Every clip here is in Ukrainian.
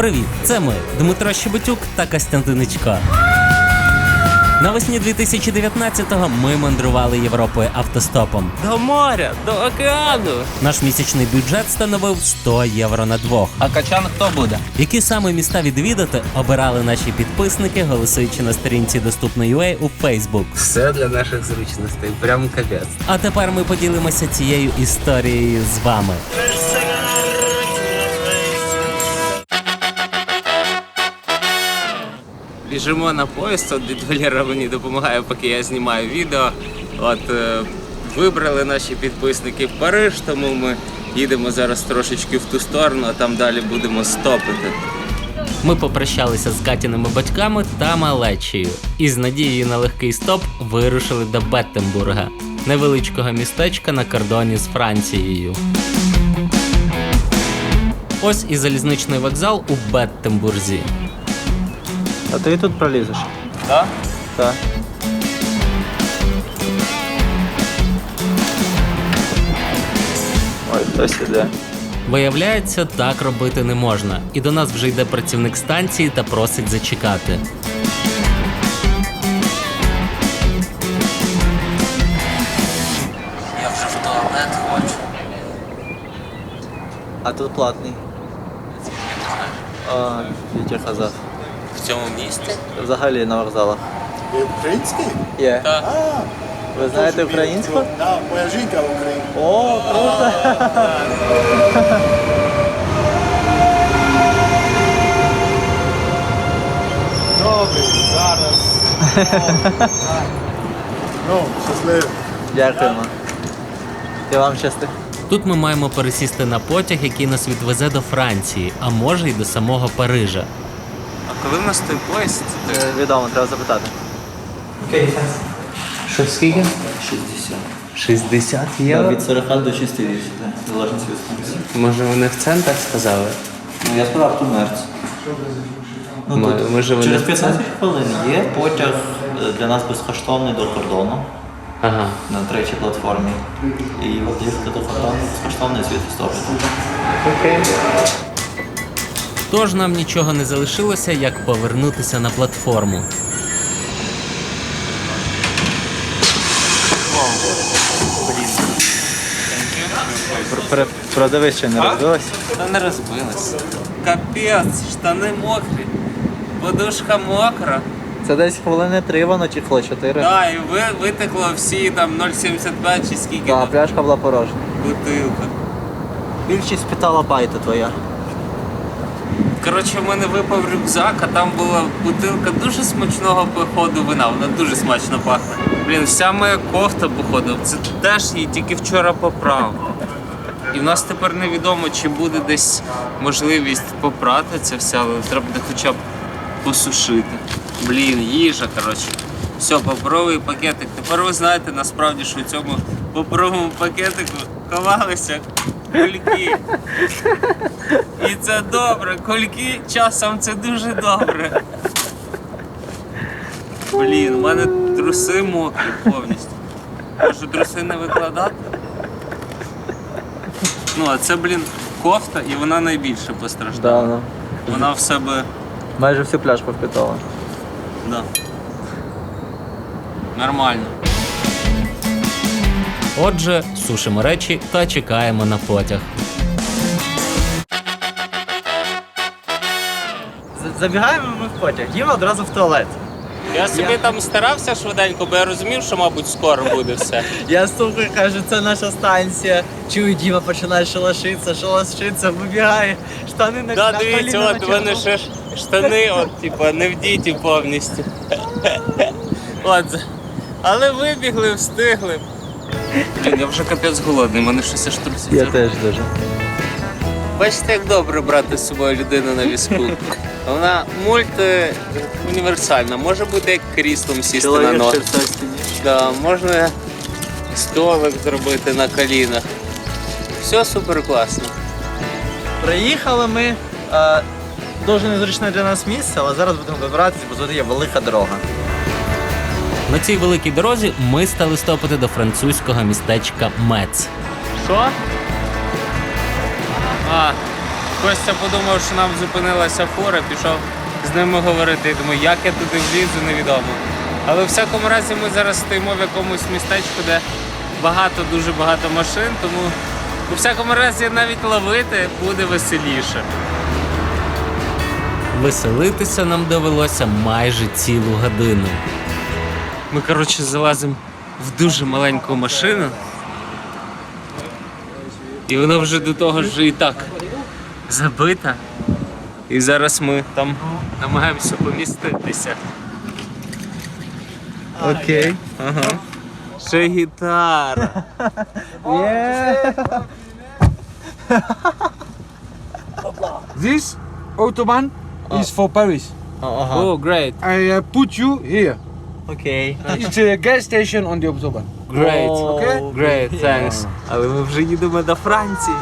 Привіт, це ми, Дмитро Щебетюк та Костянтиничко. Навесні 2019-го ми мандрували Європою автостопом. До моря, до океану. Наш місячний бюджет становив 100 євро на двох. А качан хто буде? Які саме міста відвідати, обирали наші підписники, голосуючи на сторінці доступно.ua у Facebook. Все для наших зручностей. Прям капець. А тепер ми поділимося цією історією з вами. Біжимо на поїзд, от дід мені допомагає, поки я знімаю відео. От е, вибрали наші підписники в Париж, тому ми їдемо зараз трошечки в ту сторону, а там далі будемо стопити. Ми попрощалися з Катіними батьками та малечею і з надією на легкий стоп вирушили до Беттенбурга, невеличкого містечка на кордоні з Францією. Ось і залізничний вокзал у Беттенбурзі. А ти і тут пролізеш? Так? Так. Ой, хтось іде. Виявляється, так робити не можна, і до нас вже йде працівник станції та просить зачекати. Я вже в туалет хочу. А тут платний. А, Вітя казав. Цьому місті? Взагалі на вокзалах. Ви український? Є. Так. А, Ви знаєте українську? Да, моя жінка українка. О, круто! Добре, зараз. Ну, щасливо. Дякуємо. І вам щасти. Тут ми маємо пересісти на потяг, який нас відвезе до Франції, а може й до самого Парижа. А коли в нас той поїзд? Е, Відомо, треба запитати. Що скільки? 60. 60 євро? Від 40 до 60, залежно від станції. Може вони в центрах сказали? Ну, я сказав Тумерц. Ну, Ми- тут може вони через в 15 хвилин є потяг е, для нас безкоштовний до кордону Ага. на третій платформі. І от їхати до кордону безкоштовний звідти стопити. Окей. Тож нам нічого не залишилося, як повернутися на платформу. Продавись ще не розбилась? Та не розбилась. Капець, штани мокрі. Подушка мокра. Це десь хвилини три, воно чехло 4. Да, і ви, витекло всі там 0,75 чи скільки Да, на пляшка була порожня. бутилка. Більшість питала байта твоя. Коротше, в мене випав рюкзак, а там була бутилка дуже смачного походу вина. Вона дуже смачно пахне. Блін, вся моя кофта, походу, це теж її тільки вчора поправ. І в нас тепер невідомо, чи буде десь можливість попрати це все, але треба буде хоча б посушити. Блін, їжа, коротше. Все, паперовий пакетик. Тепер ви знаєте насправді, що в цьому паперовому пакетику ховалися кульки. І це добре. Кольки часом це дуже добре. Блін, у мене труси мокрі повністю. Може труси не викладати? Ну, а це, блін, кофта, і вона найбільше постраждала. Да, ну. Вона в себе. Майже всю пляшку впитала. Да. Нормально. Отже, сушимо речі та чекаємо на потяг. Забігаємо ми в потяг, їм одразу в туалет. Я собі там старався швиденько, бо я розумів, що, мабуть, скоро буде все. Я слухаю, кажу, це наша станція. Чую, Діма починає шалашитися, шалашитися, вибігає, штани на Да, на дивіться, коліна от натягнув. ще ж штани, от, типа, не вдіті повністю. От. Але вибігли, встигли. Блін, я вже капець голодний, мене щось аж труситься. Я теж дуже. Бачите, як добре брати з собою людину на візку. Вона мультиуніверсальна, може бути як кріслом сісти на ноги. Да, можна столик зробити на колінах. Все супер класно. Приїхали ми. Е, дуже незручне для нас місце, але зараз будемо вибиратися, бо тут є велика дорога. На цій великій дорозі ми стали стопити до французького містечка Мец. Що? А, Костя подумав, що нам зупинилася фура, пішов з ними говорити. Я думаю, як я туди влізу, невідомо. Але в всякому разі ми зараз стоїмо в якомусь містечку, де багато, дуже багато машин, тому у всякому разі навіть ловити буде веселіше. Веселитися нам довелося майже цілу годину. Ми, коротше, залазимо в дуже маленьку машину. І вона вже до того ж і так забита. І зараз ми там намагаємося поміститися. Окей. Ага. Ще гітара. This autobahn is for Paris. Ага. О, great. I uh, put you here. Окей. It's a gas station on the autobahn. Great. Okay? Great, thanks. Але ми вже їдемо до Франції.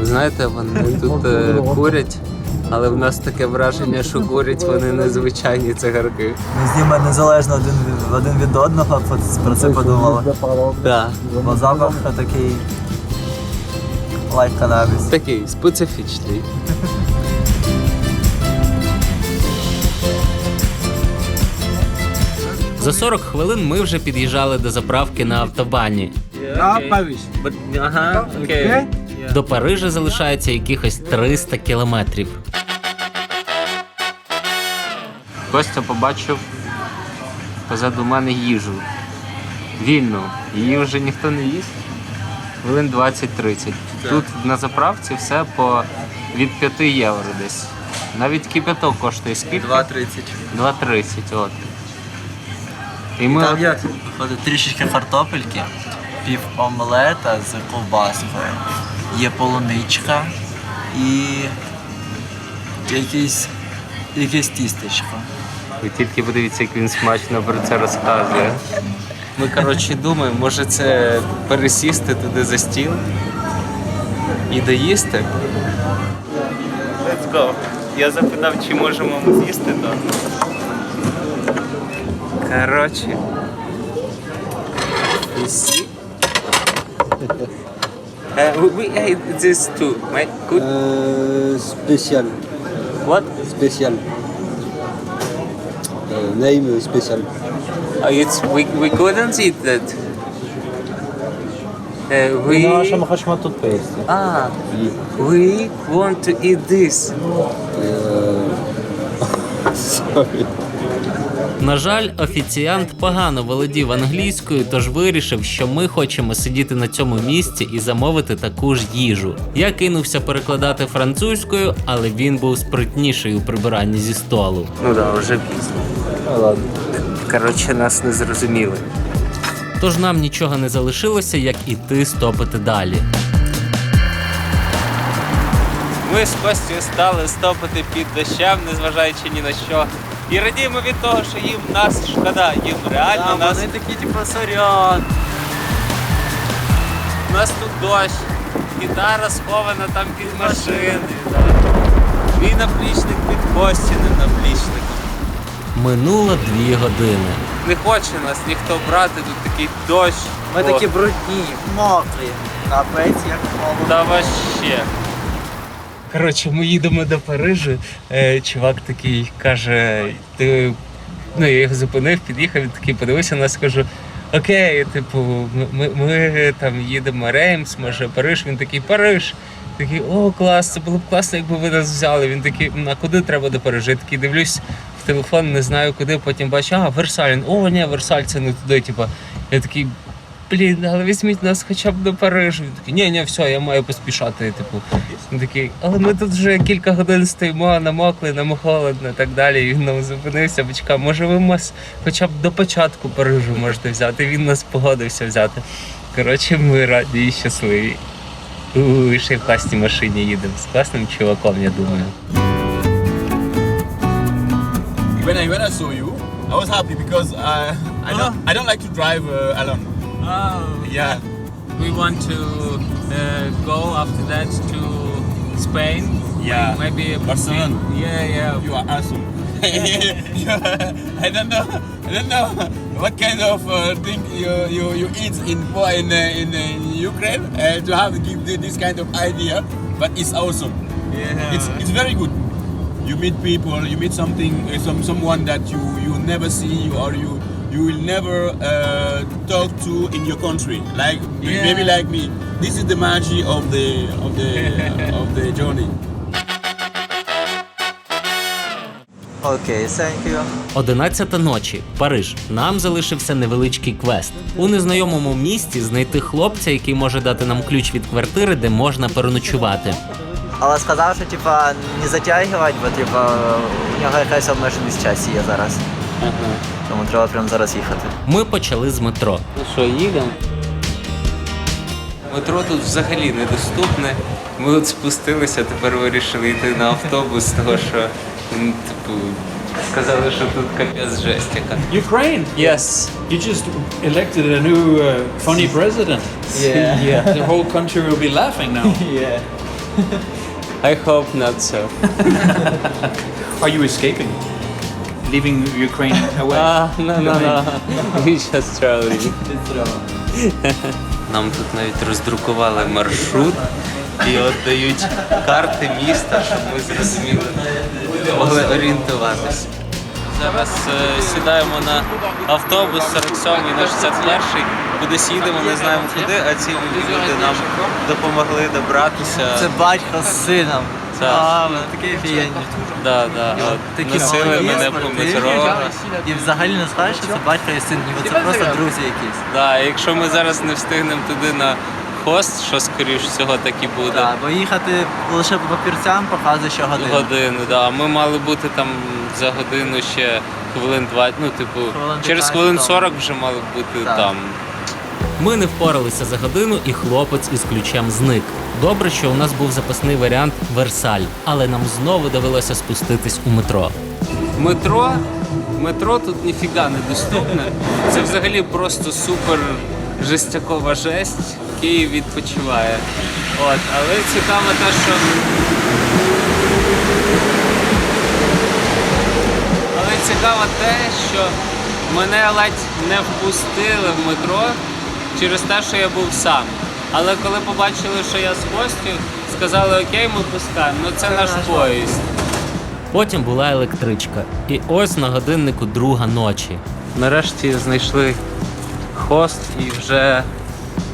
Ви знаєте, вони тут е, курять, але в нас таке враження, що курять вони незвичайні цигарки. Ми з ними незалежно один від, один від одного про- про це подумали. Так. Бо запах такий лайк канабіс. Такий специфічний. За 40 хвилин ми вже під'їжджали до заправки на автобані. Ага, окей. До Парижа залишається якихось 300 кілометрів. Костя побачив позаду мене їжу. Вільну. Її вже ніхто не їсть. Хвилин 20-30. Тут на заправці все по від 5 євро десь. Навіть кипяток коштує скільки? 2.30. 2,30, от. І ми Там от- є виходить трішечки картопельки, пів омлета з ковбаскою, є полуничка і якийсь, якесь тістечко. Ви тільки подивіться, як він смачно про це розказує. Ми, коротше, думаємо, може це пересісти туди за стіл і доїсти. Let's go. Я запитав, чи можемо ми з'їсти то. Коротше. You see? Uh, we- we ate this too, right? Good? Euh, spécial, What? spécial. Euh, name spécial. Oh, it's, we, we couldn't eat that. Uh, we... ми хочемо тут поїсти. Ah, we want to eat this. Sorry. На жаль, офіціант погано володів англійською, тож вирішив, що ми хочемо сидіти на цьому місці і замовити таку ж їжу. Я кинувся перекладати французькою, але він був спритніший у прибиранні зі столу. Ну да, вже пізно. Коротше, нас не зрозуміли. Тож нам нічого не залишилося, як іти стопити далі. Ми з Костю стали стопити під дощем, незважаючи ні на що. І радіємо від того, що їм нас шкода, їм реально нас. Вони такі, типу, сорян. У нас тут дощ, гітара схована там під машини. Мій наплічник під Костяним наплічником. Минуло дві години. Не хоче нас ніхто брати, тут такий дощ. Ми О, такі брудні, мокрі. Капець, як холодно. Та вообще. Коротше, ми їдемо до Парижу. Е, чувак такий каже: ти. Ну, я його зупинив, під'їхав, він такий подивився на нас, кажу. Окей, типу, ми, ми, ми там їдемо Реймс, може Париж. Він такий Париж. Такий, о, клас, це було б класно, якби ви нас взяли. Він такий, а куди треба до Парижа? Такий дивлюсь в телефон, не знаю куди, потім бачу, а, Версаль. О, ні, Версаль, це не туди. Типу. Я такий, блін, але візьміть нас хоча б до Парижу. Він такий, ні, ні, все, я маю поспішати. Типу, він такий, але ми тут вже кілька годин стоїмо, намокли, нам холодно і так далі. Він нам зупинився, почекав, може ви нас хоча б до початку Парижу можете взяти. Він нас погодився взяти. Коротше, ми раді і щасливі. Чуваком, я думаю. When I when I saw you, I was happy because I I don't uh-huh. I don't like to drive uh, alone. Oh. Yeah. We want to uh, go after that to Spain. Yeah. Maybe Barcelona. Yeah, yeah. You are awesome. I don't know. I don't know what kind of uh, thing you, you, you eat in in, uh, in, uh, in Ukraine uh, to have give this kind of idea, but it's awesome. Yeah. It's it's very good. You meet people, you meet something, uh, some someone that you you never see or you you will never uh, talk to in your country. Like Yeah. maybe like me. This is the magic of the of the of the journey. Окей, thank you. 11 ночі, Париж. Нам залишився невеличкий квест. У незнайомому місті знайти хлопця, який може дати нам ключ від квартири, де можна переночувати. Але сказав, що типа не затягувати, бо типа у нього якась обмеженість в часі є зараз. Тому треба прямо зараз їхати. Ми почали з метро. Ну що, їдемо? Метро тут взагалі недоступне. Ми от спустилися, тепер вирішили йти на автобус, того що, ну, типу, сказали, що тут капець жесть яка. Ukraine. Yes. You just elected a new uh, funny president. Yeah. Yeah. The whole country will be laughing now. Yeah. I hope not so. Are you escaping? Leaving Ukraine away? Ah, no, no, no. We just traveling. Нам тут навіть роздрукували маршрут і от дають карти міста, щоб ми зрозуміли, Могли орієнтуватися. Зараз е, сідаємо на автобус 47 на 61 кудись їдемо, не знаємо куди, а ці люди нам допомогли добратися. Це батько з сином. Так. А, вони такі офігенні. да, да, от, Такі носили молоді, мене по спортивні. метро. І взагалі не скажеш, що це батько і син, ніби це просто друзі якісь. Да, якщо ми зараз не встигнемо туди на хост, що скоріш всього так і буде. Так, бо їхати лише по папірцям показує, що годину. Годину, да. Ми мали бути там за годину ще хвилин 20, ну, типу, Хвилин через 15 хвилин там. 40 вже мали б бути Так. там. Ми не впоралися за годину, і хлопець із ключем зник. Добре, що у нас був запасний варіант Версаль, але нам знову довелося спуститись у метро. Метро, метро тут ніфіга не доступне. Це взагалі просто супер жестякова жесть. Київ відпочиває. От, але цікаво те, що. Але цікаво те, що мене ледь не впустили в метро через те, що я був сам. Але коли побачили, що я з Костю, сказали, окей, ми пускаємо. Ну це наш поїзд. Потім була електричка, і ось на годиннику друга ночі. Нарешті знайшли хост і вже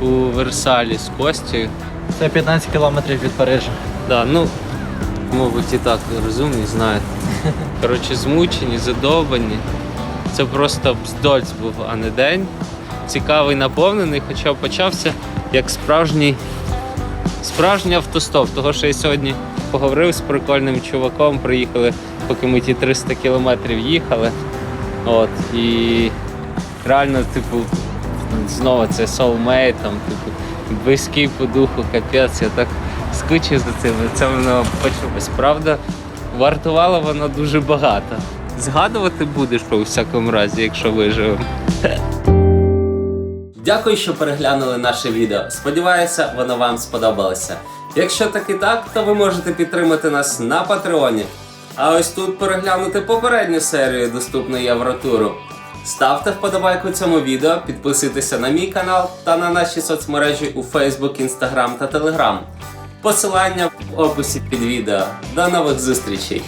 у Версалі з Костю. Це 15 кілометрів від Парижа. Да, ну, мабуть, і так розумні, знаєте. Коротше, змучені, задовбані. Це просто бздольць був, а не день. Цікавий, наповнений, хоча почався як справжній, справжній автостоп. Того, що я сьогодні поговорив з прикольним чуваком, приїхали, поки ми ті 300 кілометрів їхали. От, і реально, типу, знову це soulmate, там, типу, близький по духу, капець, я так скучив за цим. Це воно почулось. Правда, вартувало воно дуже багато. Згадувати будеш у всякому разі, якщо виживемо. Дякую, що переглянули наше відео. Сподіваюся, воно вам сподобалося. Якщо так і так, то ви можете підтримати нас на Патреоні. А ось тут переглянути попередню серію доступну Євротуру. Ставте вподобайку цьому відео, підписуйтеся на мій канал та на наші соцмережі у Facebook, Instagram та Telegram. Посилання в описі під відео. До нових зустрічей!